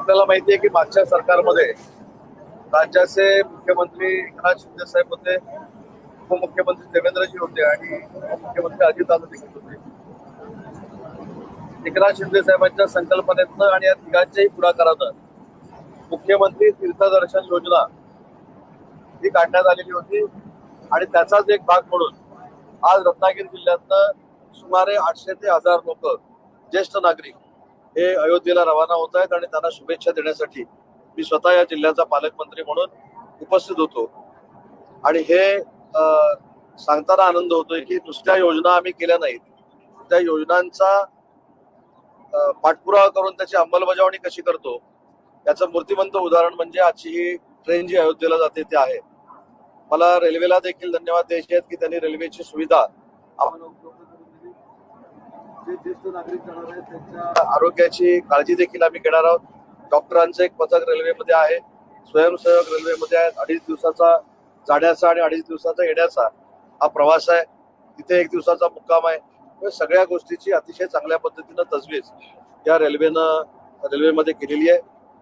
आपल्याला माहिती आहे की मागच्या सरकारमध्ये राज्याचे मुख्यमंत्री एकनाथ शिंदे साहेब होते उपमुख्यमंत्री देवेंद्रजी होते आणि मुख्यमंत्री अजितदादा देखील होते. एकनाथ शिंदे साहेबांच्या संकल्पनेतनं आणि या तिघांच्याही पुढाकारानं मुख्यमंत्री तीर्थदर्शन योजना ही काढण्यात आलेली होती आणि त्याचाच एक भाग म्हणून आज रत्नागिरी जिल्ह्यातनं सुमारे आठशे ते हजार लोक ज्येष्ठ नागरिक हे अयोध्येला रवाना होत आहेत आणि त्यांना शुभेच्छा देण्यासाठी मी स्वतः या जिल्ह्याचा पालकमंत्री म्हणून उपस्थित होतो. आणि हे सांगताना आनंद होतोय की नुसत्या योजना आम्ही केल्या नाहीत. त्या योजनांचा पाठपुरावा करून त्याची अंमलबजावणी कशी करतो याचं मूर्तिमंत उदाहरण म्हणजे आजची ही ट्रेन जी अयोध्येला जाते ती आहे. मला रेल्वेला देखील धन्यवाद द्यायचे आहेत की त्यांनी रेल्वेची सुविधा जे ज्येष्ठ नागरिक जाणार आहेत त्यांच्या आरोग्याची काळजी देखील आम्ही घेणार आहोत. डॉक्टरांचं एक पथक रेल्वेमध्ये आहे. स्वयंसेवक रेल्वेमध्ये आहेत अडीच दिवसाचा जाण्याचा आणि अडीच दिवसाचा येण्याचा हा प्रवास आहे. तिथे एक दिवसाचा मुक्काम आहे. सगळ्या गोष्टीची अतिशय चांगल्या पद्धतीनं तजवीज या रेल्वेनं रेल्वेमध्ये केलेली आहे.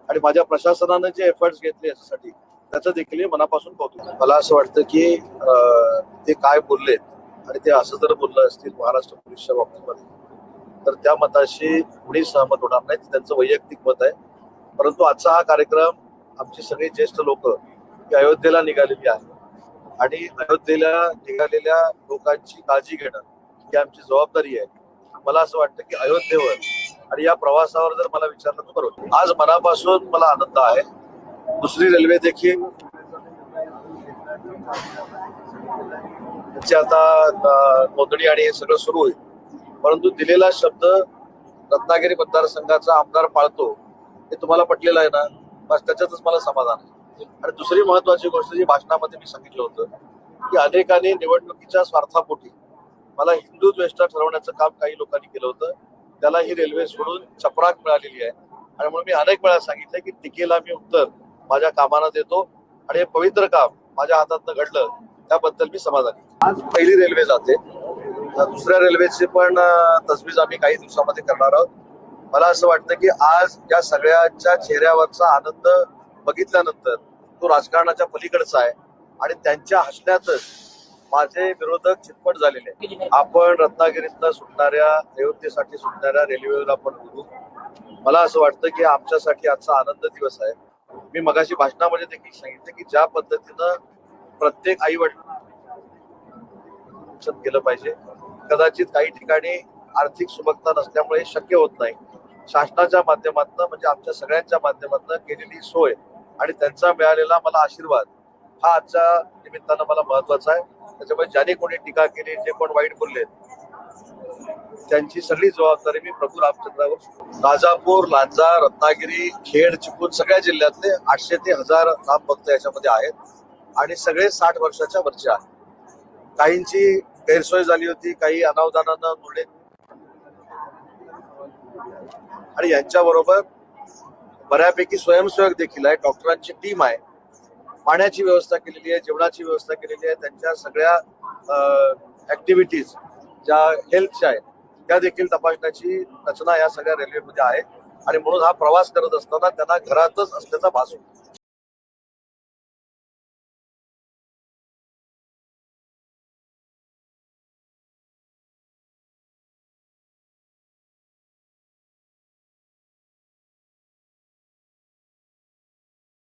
आणि माझ्या प्रशासनानं जे एफर्ट्स घेतले याच्यासाठी त्याचं देखील मी मनापासून कौतुक मला असं वाटतं की अं, ते काय बोललेत आणि ते असं जर बोललं असतील महाराष्ट्र पोलीसच्या बाबतीमध्ये तर त्या मताशी कुणी सहमत होणार नाही. त्यांचं वैयक्तिक मत आहे. परंतु आजचा हा कार्यक्रम आमची सगळी ज्येष्ठ लोक अयोध्येला निघालेली आहे आणि अयोध्येला निघालेल्या लोकांची काळजी घेणं ही आमची जबाबदारी आहे. मला असं वाटतं की अयोध्येवर आणि या प्रवासावर जर मला विचारलं तर बरोबर. आज मनापासून मला आनंद आहे. दुसरी रेल्वे देखील. आता नोंदणी आणि हे सगळं सुरू होईल. परंतु दिलेला शब्द रत्नागिरी मतदारसंघाचा आमदार पाळतो हे तुम्हाला पटलेलं आहे ना? बस त्याच्यातच मला समाधान आहे. आणि दुसरी महत्वाची गोष्ट जी भाषणामध्ये मी सांगितलं होतं की अनेकांनी निवडणुकीच्या स्वार्थापोटी मला हिंदू द्वेष्टा ठरवण्याचं काम काही लोकांनी केलं होतं. त्याला ही रेल्वे सोडून चपराक मिळालेली आहे. आणि म्हणून मी अनेक वेळा सांगितलं की टीकेला मी उत्तर माझ्या कामाला देतो आणि हे पवित्र काम माझ्या हातात घडलं त्याबद्दल मी समाधानी आज पहिली रेल्वे जाते. दुसऱ्या रेल्वेचे पण तजवीज आम्ही काही दिवसामध्ये करणार आहोत. मला असं वाटतं की आज या सगळ्याच्या चेहऱ्यावरचा आनंद बघितल्यानंतर तो राजकारणाच्या पलीकडचा आहे आणि त्यांच्या हसण्यातच माझे विरोधक चितपट झालेले आपण रत्नागिरीतनं सुटणाऱ्या अयोध्येसाठी सुटणाऱ्या रेल्वेवर आपण बोलू. मला असं वाटतं की आमच्यासाठी आजचा आनंद दिवस आहे. मी मगाशी भाषणामध्ये देखील सांगितलं की ज्या पद्धतीनं प्रत्येक आई वडील केलं पाहिजे. कदाचित काही ठिकाणी आर्थिक सुबकता नसल्यामुळे शक्य होत नाही. शासनाच्या माध्यमातून म्हणजे आमच्या सगळ्यांच्या माध्यमातून केलेली सोय आणि त्यांचा मिळालेला मला आशीर्वाद हा आजच्या निमित्तानं मला महत्त्वाचा आहे. त्याच्यामुळे ज्याने कोणी टीका केली जे कोण वाईट बोलले त्यांची सगळी जबाबदारी मी प्रभू रामचंद्रावर राजापूर लांजा रत्नागिरी खेड चिपळूण सगळ्या जिल्ह्यातले आठशे ते हजार राम भक्त याच्यामध्ये आहेत आणि सगळे साठ वर्षाच्या वरचे आहेत. काहींची गैरसोय झाली होती काही अनावधानानं मुळे आणि यांच्याबरोबर बऱ्यापैकी स्वयंसेवक देखील आहे डॉक्टरांची टीम आहे. पाण्याची व्यवस्था केलेली आहे जेवणाची व्यवस्था केलेली आहे त्यांच्या सगळ्या ऍक्टिव्हिटीज ज्या हेल्थच्या आहेत त्या देखील तपासण्याची रचना या सगळ्या रेल्वेमध्ये आहे. आणि म्हणून हा प्रवास करत असताना त्यांना घरातच असल्याचा भास होतो.